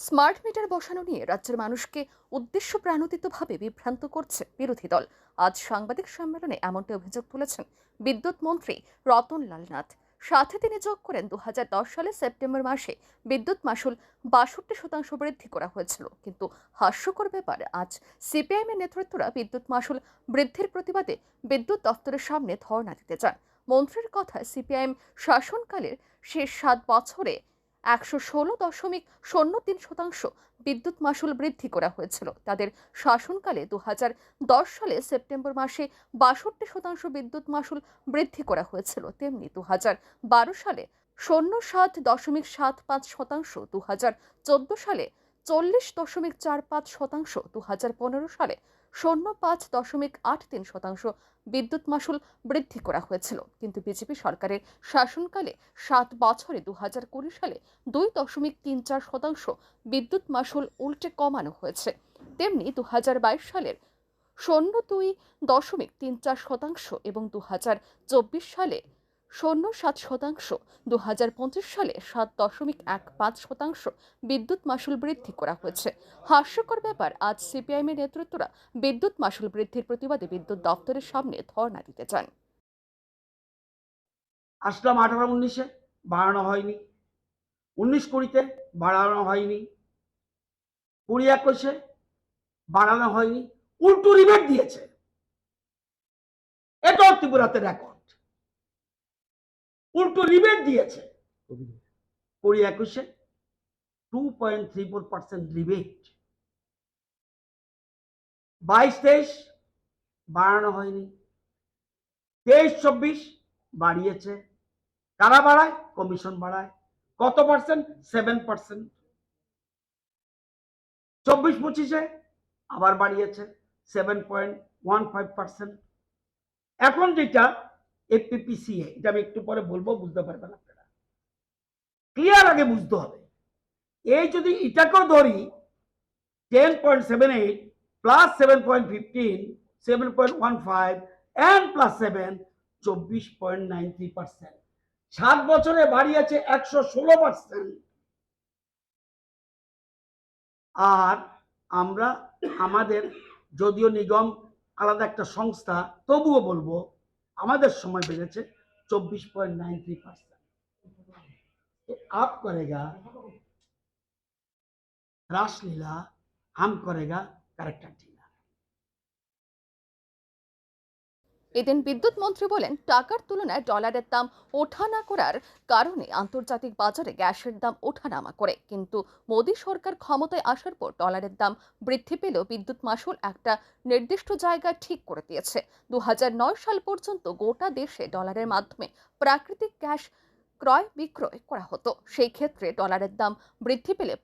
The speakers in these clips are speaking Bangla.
স্মার্ট মিটার বসানো নিয়ে রাজ্যের মানুষকে উদ্দেশ্য প্রাণোদিতভাবে বিভ্রান্ত করছে বিরোধী দল। আজ সাংবাদিক সম্মেলনে এমনটি অভিযোগ তুলেছেন বিদ্যুৎ মন্ত্রী রতনলাল নাথ সাথে তিনি যোগ করেন দু হাজার দশ সালে সেপ্টেম্বর মাসে বিদ্যুৎ মাসুল বাষট্টি শতাংশ বৃদ্ধি করা হয়েছিল। কিন্তু হাস্যকর ব্যাপার, আজ সিপিআইএমের নেতৃত্বরা বিদ্যুৎ মাসুল বৃদ্ধির প্রতিবাদে বিদ্যুৎ দফতরের সামনে ধর্ণা দিতে চান। মন্ত্রীর কথায় সিপিআইএম শাসনকালের শেষ সাত বছরে একশো ষোলো দশমিক শূন্য তিন শতাংশ বিদ্যুৎ মাসুল বৃদ্ধি করা হয়েছিল। তাদের শাসনকালে দু দশ সালে সেপ্টেম্বর মাসে বাষট্টি শতাংশ বিদ্যুৎ মাসুল বৃদ্ধি করা হয়েছিল। তেমনি দু বারো সালে শূন্য সাত দশমিক সাত পাঁচ শতাংশ দু হাজার চোদ্দ সালে চল্লিশ দশমিক চার পাঁচ শতাংশ দু হাজার পনেরো সালে শূন্য পাঁচ দশমিক আট তিন শতাংশ বিদ্যুৎ মাসুল বৃদ্ধি করা হয়েছিল। কিন্তু বিজেপি সরকারের শাসনকালে সাত বছরে দু হাজার কুড়ি সালে দুই দশমিক তিন চার শতাংশ বিদ্যুৎ মাসুল উল্টে কমানো হয়েছে। তেমনি দু হাজার বাইশ সালের শূন্য দুই দশমিক তিন চার শতাংশ এবং দু হাজার চব্বিশ সালে শূন্য সাত শতাংশ। দু হাজার পঁচিশ সালে সাত দশমিক এক পাঁচ শতাংশ বিদ্যুৎ মাসুল বৃদ্ধি করা হয়েছে। হাস্যকর ব্যাপার, আজ সিপিআইএমের নেতৃত্বরা বিদ্যুৎ মাসুল বৃদ্ধির প্রতিবাদে বিদ্যুৎ দপ্তরের সামনে ধর্ণা দিতে চান। আসলাম আঠারো উনিশে, বাড়ানো হয়নি। উনিশ কুড়িতে বাড়ানো হয়নি। কুড়ি একুশে বাড়ানো হয়নি। উল্টো রিবেট দিয়েছে। এটাও ত্রিপুরাতে রেকর্ড উল্টো রিবেট দিয়েছে। কুড়ি একুশে two point three four percent rebate বাইশ তেইশ বাড়ানো হয়নি। তেইশ চব্বিশ বাড়িয়েছে। কারা বাড়ায়? কমিশন বাড়ায়। কত পার্সেন্ট সেভেন পার্সেন্ট চব্বিশ পঁচিশে আবার বাড়িয়েছে। Seven point one five percent এখন যেটা এফপিপিসিএ এটা আমি একটু পরে বলব, বুঝতে পারবেন আপনারা। ক্লিয়ার আগে বুঝতে হবে। এই যদি এটাকেও ধরি ten point seven eight plus seven point fifteen seven point one five and plus seven চব্বিশ পয়েন্ট নাইন থ্রি পার্সেন্ট সাত বছরে বাড়িয়েছে একশো ষোলো পার্সেন্ট আর আমরা, আমাদের যদিও নিগম আলাদা একটা সংস্থা, তবুও বলব আমাদের সময় বেড়েছে চব্বিশ পয়েন্ট নাইন থ্রি পার্সেন্ট। আপ করেগা রাসলীলা হাম করেগা ঢিলা এদিন বিদ্যুৎ মন্ত্রী বলেন, টাকার তুলনায় ডলারের দাম ওঠানা করার কারণে আন্তর্জাতিক বাজারে গ্যাসের দাম ওঠানামা করে। কিন্তু মোদী সরকার ক্ষমতায় আসার পর ডলারের দাম বৃদ্ধি পেলেও বিদ্যুৎ মাসুল একটা নির্দিষ্ট জায়গায় ঠিক করে দিয়েছে। দু হাজার নয় সাল পর্যন্ত গোটা দেশে ডলারের মাধ্যমে প্রাকৃতিক গ্যাস ক্রয় বিক্রয় করা হতো। সেই ক্ষেত্রে ডলারের দাম বৃদ্ধি পেলে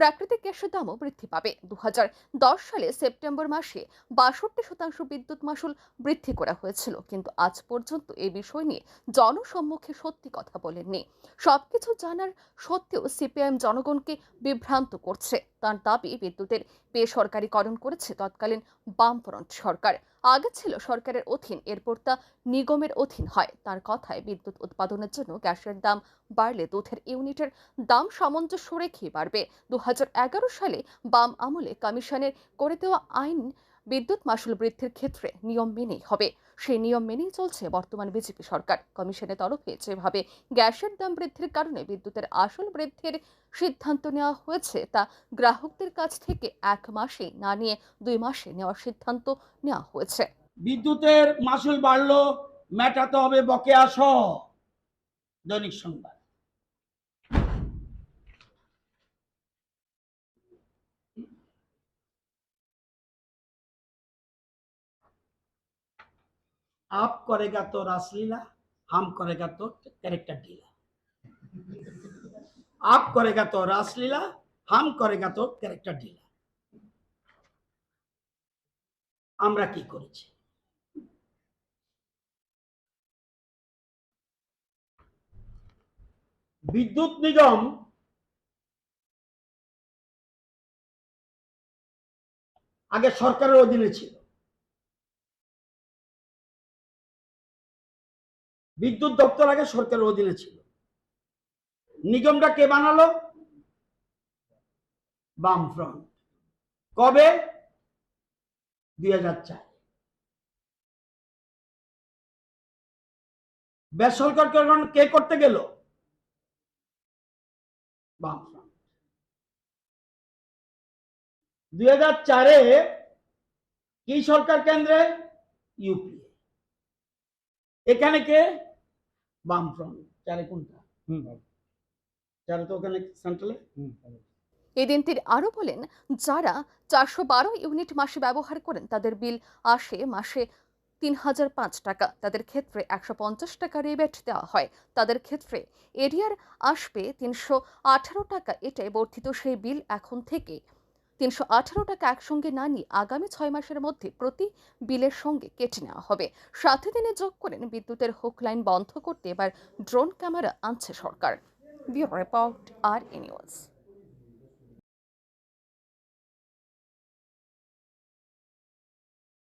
প্রাকৃতিক গ্যাসের দামও বৃদ্ধি পাবে। দু হাজার দশ সালে সেপ্টেম্বর মাসে বাষট্টি শতাংশ বিদ্যুৎ মাসুল বৃদ্ধি করা হয়েছিল। কিন্তু আজ পর্যন্ত এ বিষয় নিয়ে জনসম্মুখে সত্যি কথা বলেননি। সবকিছু জানার সত্ত্বেও সিপিআইএম জনগণকে বিভ্রান্ত করছে। তার দাবি বিদ্যুতের বেসরকারীকরণ করেছে তৎকালীন বামফ্রন্ট সরকার। আগে ছিল সরকারের অধীন, এরপর তা নিগমের অধীন হয়। তার কথায়, বিদ্যুৎ উৎপাদনের জন্য গ্যাসের দাম বাড়লে দুধের ইউনিটের দাম সামঞ্জস্য রেখে বাড়বে। দু হাজার এগারো সালে বাম আমলে কমিশনের করে দেওয়া আইন বিদ্যুৎ মাসুল বৃদ্ধির ক্ষেত্রে নিয়ম মেনেই হবে। সেই নিয়ম মেনেই চলছে বর্তমান বিজেপি সরকার। কমিশনের তরফে যেভাবে গ্যাসের দাম বৃদ্ধির কারণে বিদ্যুতের আসল বৃদ্ধির সিদ্ধান্ত নেওয়া হয়েছে, তা গ্রাহকদের কাছ থেকে এক মাসে না নিয়ে দুই মাসে নেওয়ার সিদ্ধান্ত নেওয়া হয়েছে। বিদ্যুতের মাসুল বাড়লো, মেটাতে হবে বকেয়া সহ। দৈনিক সংবাদ। आप करेगा तो रासलीला हम करेगा तो कैरेक्टर ढीला आप करेगा तो रासलीला हम करेगा तो ক্যারেক্টার ঢিলা আমরা কি করেছি বিদ্যুৎ নিগম আগে সরকারের অধীনে ছিল বিদ্যুৎ দপ্তর আগে সরকারের অধীনে ছিল। নিগমটা কে বানালো? বামফ্রন্ট। কবে? দুই হাজার চার। বেসরকারকরণ কে করতে গেল? বামফ্রন্ট। দুই হাজার চারে কি সরকার কেন্দ্রে? ইউপিএ। এখানে কে? বামফ্রন্ট চারে কোনটা? চারে তো ওখানে সেন্ট্রালে এদিন তিনি আরও বলেন যারা চারশো বারো ইউনিট মাসে ব্যবহার করেন তাদের বিল আসে মাসে তিন হাজার পাঁচ টাকা। তাদের ক্ষেত্রে একশো পঞ্চাশ টাকা রিবেট দেওয়া হয়। তাদের ক্ষেত্রে এরিয়ার আসবে তিনশো আঠারো টাকা। এটাই বর্ধিত সেই বিল এখন থেকে তিনশো আঠারো টাকা একসঙ্গে না নিয়ে আগামী ছয় মাসের মধ্যে প্রতি বিলের সঙ্গে কেটে নেওয়া হবে। সাথে তিনি যোগ করেন বিদ্যুতের হুক লাইন বন্ধ করতে এবার ড্রোন ক্যামেরা আনছে সরকার। Bureau report R news.